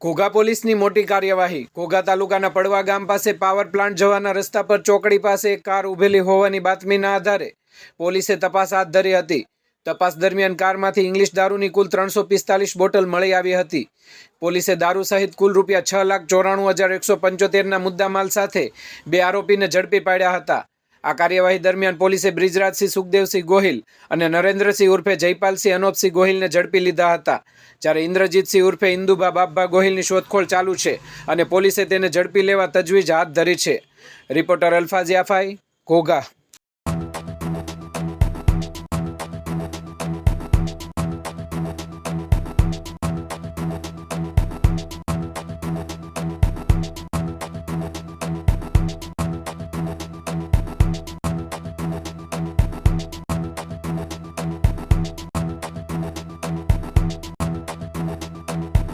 ઘોઘા પોલીસની મોટી કાર્યવાહી. ઘોઘા તાલુકાના પડવા ગામ પાસે પાવર પ્લાન્ટ જવાના રસ્તા પર ચોકડી પાસે એક કાર ઊભેલી હોવાની બાતમીના આધારે પોલીસે તપાસ હાથ ધરી હતી. તપાસ દરમિયાન કારમાંથી ઇંગ્લિશ દારૂની કુલ ત્રણસો પિસ્તાલીસ બોટલ મળી આવી હતી. પોલીસે દારૂ સહિત કુલ રૂપિયા છ લાખ ચોરાણું હજાર એકસો પંચોતેરના મુદ્દામાલ સાથે બે આરોપીને ઝડપી પાડ્યા હતા. આ કાર્યવાહી દરમિયાન પોલીસે બ્રિજરાજસિંહ સુખદેવસિંહ ગોહિલ અને નરેન્દ્રસિંહ ઉર્ફે જયપાલસિંહ અનોપસિંહ ગોહિલને ઝડપી લીધા હતા. જ્યારે ઇન્દ્રજીતસિંહ ઉર્ફે ઇન્દુભા બાપભા ગોહિલની શોધખોળ ચાલુ છે અને પોલીસે તેને ઝડપી લેવા તજવીજ હાથ ધરી છે. રિપોર્ટર અલ્ફાઝ યાફાઈ ઘોઘા.